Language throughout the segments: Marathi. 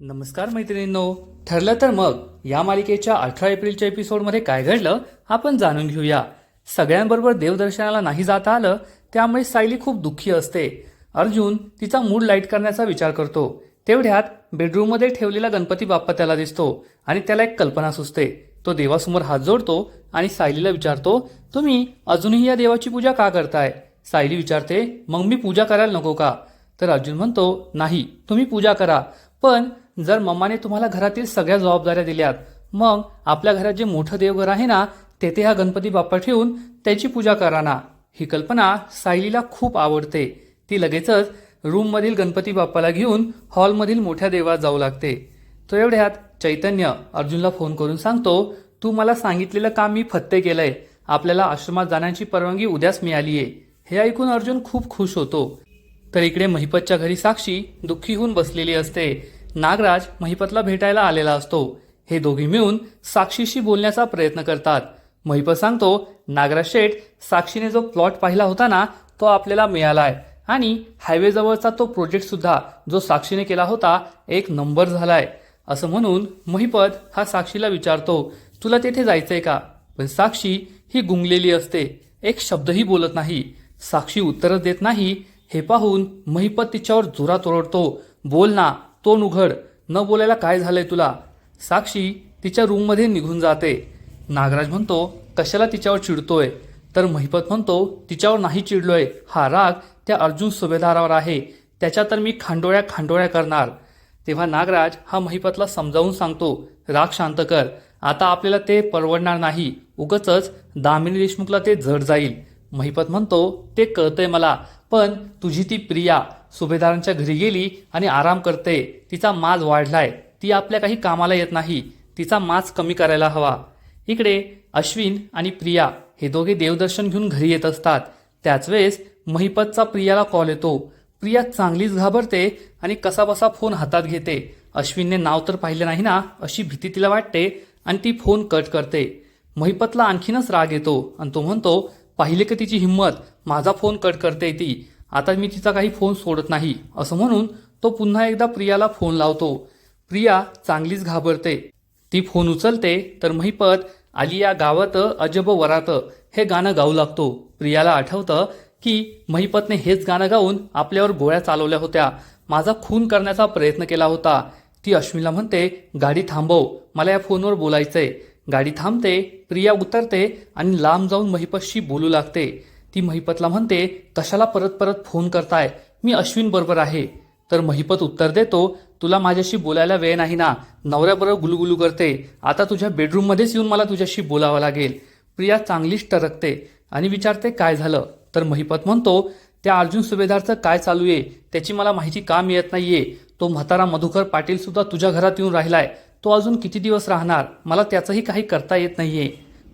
नमस्कार मैत्रिणींनो. ठरलं तर मग या मालिकेच्या अठरा एप्रिलच्या एपिसोडमध्ये काय घडलं आपण जाणून घेऊया. सगळ्यांबरोबर देवदर्शनाला नाही जाता आलं त्यामुळे सायली खूप दुःखी असते. अर्जुन तिचा मूड लाइट करण्याचा विचार करतो. तेवढ्यात बेडरूममध्ये ठेवलेला गणपती बाप्पा त्याला दिसतो आणि त्याला एक कल्पना सुचते. तो देवासमोर हात जोडतो आणि सायलीला विचारतो तुम्ही अजूनही या देवाची पूजा का करताय? सायली विचारते मग मी पूजा करायला नको का? तर अर्जुन म्हणतो नाही तुम्ही पूजा करा. पण जर मम्माने तुम्हाला घरातील सगळ्या जबाबदाऱ्या दिल्यात मग आपल्या घरात जे मोठं देवघर आहे ना तेथे हा गणपती बाप्पा ठेवून त्याची पूजा करा ना. ही कल्पना सायलीला खूप आवडते. ती लगेचच रूममधील गणपती बाप्पाला घेऊन हॉलमधील मोठ्या देवात जाऊ लागते. तो एवढ्यात चैतन्य अर्जुनला फोन करून सांगतो तू मला सांगितलेलं काम मी फत्ते केलंय. आपल्याला आश्रमात जाण्याची परवानगी उद्याच मिळालीये. हे ऐकून अर्जुन खूप खुश होतो. तर इकडे महिपतच्या घरी साक्षी दुःखी होऊन बसलेली असते. नागराज महिपतला भेटायला आलेला असतो. हे दोघी मिळून साक्षीशी बोलण्याचा प्रयत्न करतात. महिपत सांगतो नागराज शेठ साक्षीने जो प्लॉट पाहिला होता ना तो आपल्याला मिळालाय. आणि हायवेजवळचा तो प्रोजेक्ट सुद्धा जो साक्षीने केला होता एक नंबर झालाय. असं म्हणून महिपत हा साक्षीला विचारतो तुला तेथे जायचंय का? पण साक्षी ही गुंगलेली असते. एक शब्दही बोलत नाही. साक्षी उत्तरच देत नाही. हे पाहून महिपत तिच्यावर जोरात ओरडतो. बोल ना तोंड उघड. न बोलायला काय झालंय तुला? साक्षी तिच्या रूममध्ये निघून जाते. नागराज म्हणतो कशाला तिच्यावर चिडतोय? तर महिपत म्हणतो तिच्यावर नाही चिडलोय. हा राग त्या अर्जुन सुभेदारावर आहे. त्याच्या तर मी खांडोळ्या खांडोळ्या करणार. तेव्हा नागराज हा महिपतला समजावून सांगतो राग शांत कर. आता आपल्याला ते परवडणार नाही. उगच दामिनी देशमुखला ते जड जाईल. महिपत म्हणतो ते कळतंय मला. पण तुझी ती प्रिया सुभेदारांच्या घरी गेली आणि आराम करते. तिचा माज वाढलाय. ती आपल्या काही कामाला येत नाही. तिचा माज कमी करायला हवा. इकडे अश्विन आणि प्रिया हे दोघे देवदर्शन घेऊन घरी येत असतात. त्याच वेळेस महिपतचा प्रियाला कॉल येतो. प्रिया चांगलीच घाबरते आणि कसाबसा फोन हातात घेते. अश्विनने नाव तर पाहिलं नाही ना अशी भीती तिला वाटते आणि ती फोन कट करते. महिपतला आणखीनच राग येतो आणि तो म्हणतो पाहिले का तिची हिंमत? माझा फोन कट करते ती. आता मी तिचा काही फोन सोडत नाही असं म्हणून तो पुन्हा एकदा प्रियाला फोन लावतो. प्रिया चांगलीच घाबरते. ती फोन उचलते तर महिपत आलिया गावात अजब वरात. हे गाणं गाऊ लागतो. प्रियाला आठवतं की महिपतने हेच गाणं गाऊन आपल्यावर गोळ्या चालवल्या होत्या. माझा खून करण्याचा प्रयत्न केला होता. ती अश्मीला म्हणते गाडी थांबव मला या फोनवर बोलायचंय. गाडी थांबते प्रिया उतरते आणि लांब जाऊन महिपतशी बोलू लागते. ती महिपतला म्हणते कशाला परत परत फोन करताय? मी अश्विन बरोबर आहे. तर महिपत उत्तर देतो तुला माझ्याशी बोलायला वेळ नाही ना. नवऱ्याबरोबर गुलगुलू करते. आता तुझ्या बेडरूममध्येच येऊन मला तुझ्याशी बोलावं लागेल. प्रिया चांगलीच टरकते आणि विचारते काय झालं? तर महिपत म्हणतो त्या अर्जुन सुभेदारचं काय चालू आहे? त्याची मला माहिती का मिळत नाहीये? तो म्हातारा मधुकर पाटील सुद्धा तुझ्या घरात येऊन राहिलाय. तो अजून किती दिवस राहणार? मला त्याचंही काही करता येत नाही आहे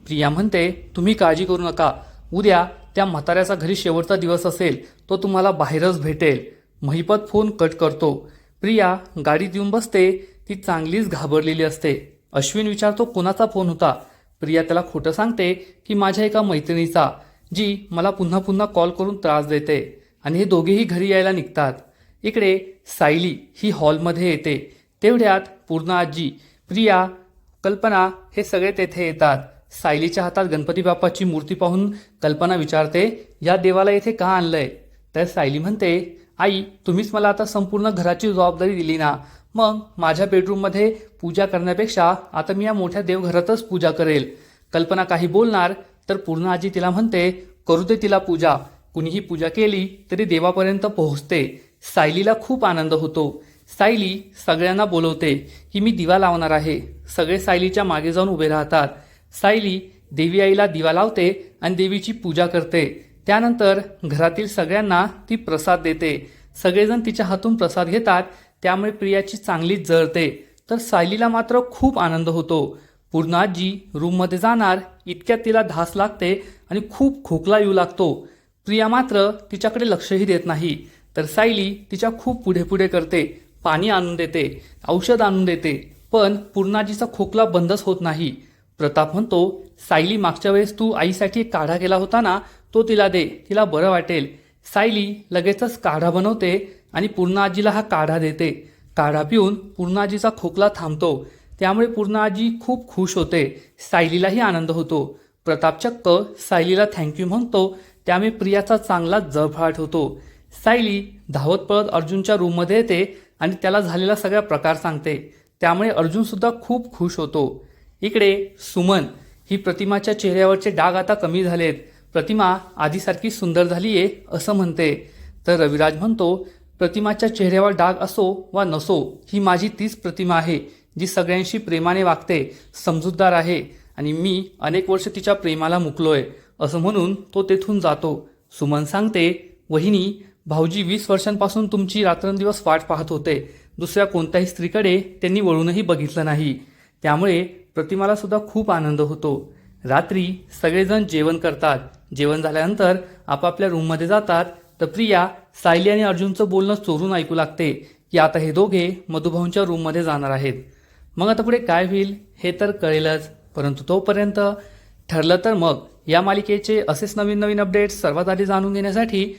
प्रिया म्हणते तुम्ही काळजी करू नका. उद्या त्या म्हाताऱ्याचा घरी शेवटचा दिवस असेल तो तुम्हाला बाहेरच भेटेल. महिपत फोन कट करतो. प्रिया गाडीत येऊन बसते. ती चांगलीच घाबरलेली असते. अश्विन विचारतो कोणाचा फोन होता? प्रिया त्याला खोटं सांगते की माझ्या एका मैत्रिणीचा जी मला पुन्हा पुन्हा कॉल करून त्रास देते आणि हे दोघेही घरी यायला निघतात. इकडे सायली ही हॉलमध्ये येते. तेवढ्यात पूर्ण आजी प्रिया कल्पना हे सगळे तेथे येतात. सायलीच्या हातात गणपती बाप्पाची मूर्ती पाहून कल्पना विचारते या देवाला येथे का आणलंय? तर सायली म्हणते आई तुम्हीच मला आता संपूर्ण घराची जबाबदारी दिली ना. मग माझ्या बेडरूममध्ये पूजा करण्यापेक्षा आता मी या मोठ्या देवघरातच पूजा करेल. कल्पना काही बोलणार तर पूर्ण आजी तिला म्हणते करू दे तिला पूजा. कुणीही पूजा केली तरी देवापर्यंत पोहोचते. सायलीला खूप आनंद होतो. सायली सगळ्यांना बोलवते की मी दिवा लावणार आहे. सगळे सायलीच्या मागे जाऊन उभे राहतात. सायली देवी आईला दिवा लावते आणि देवीची पूजा करते. त्यानंतर घरातील सगळ्यांना ती प्रसाद देते. सगळेजण तिच्या हातून प्रसाद घेतात त्यामुळे प्रियाची चांगलीच जळते. तर सायलीला मात्र खूप आनंद होतो. पूर्ण आजी रूममध्ये जाणार इतक्यात तिला धास लागते आणि खूप खोकला येऊ लागतो. प्रिया मात्र तिच्याकडे लक्षही देत नाही. तर सायली तिच्या खूप पुढे पुढे करते. पाणी आणून देते औषध आणून देते पण पूर्णाजीचा खोकला बंदच होत नाही. प्रताप म्हणतो सायली मागच्या वेळेस तू आईसाठी एक काढा केला होता ना तो तिला दे तिला बरं वाटेल. सायली लगेचच काढा बनवते आणि पूर्ण आजीला हा काढा देते. काढा पिऊन पूर्णाजीचा खोकला थांबतो. त्यामुळे पूर्णाजी खूप खुश होते. सायलीलाही आनंद होतो. प्रताप चक्क सायलीला थँक्यू म्हणतो. त्यामुळे प्रियाचा चांगला जळफळाट होतो. सायली धावत पळत अर्जुनच्या रूममध्ये येते आणि त्याला झालेला सगळा प्रकार सांगते. त्यामुळे अर्जुनसुद्धा खूप खुश होतो. इकडे सुमन ही प्रतिमाच्या चेहऱ्यावरचे डाग आता कमी झालेत. प्रतिमा आधीसारखी सुंदर झाली आहे असं म्हणते. तर रविराज म्हणतो प्रतिमाच्या चेहऱ्यावर डाग असो वा नसो ही माझी तीच प्रतिमा आहे जी सगळ्यांशी प्रेमाने वागते समजूतदार आहे आणि मी अनेक वर्ष तिच्या प्रेमाला मुकलोय असं म्हणून तो तेथून जातो. सुमन सांगते वहिनी भाऊजी वीस वर्षांपासून तुमची रात्रंदिवस वाट पाहत होते. दुसऱ्या कोणत्याही स्त्रीकडे त्यांनी वळूनही बघितलं नाही. त्यामुळे प्रतिमाला सुद्धा खूप आनंद होतो. रात्री सगळेजण जेवण करतात. जेवण झाल्यानंतर आपापल्या रूममध्ये जातात. तर प्रिया सायली आणि अर्जुनचं बोलणं चोरून ऐकू लागते. की आता हे दोघे मधुभाऊंच्या रूममध्ये जाणार आहेत. मग आता पुढे काय होईल हे तर कळेलच. परंतु तोपर्यंत ठरलं तर मग या मालिकेचे असेच नवीन नवीन अपडेट्स सर्वात आधी जाणून घेण्यासाठी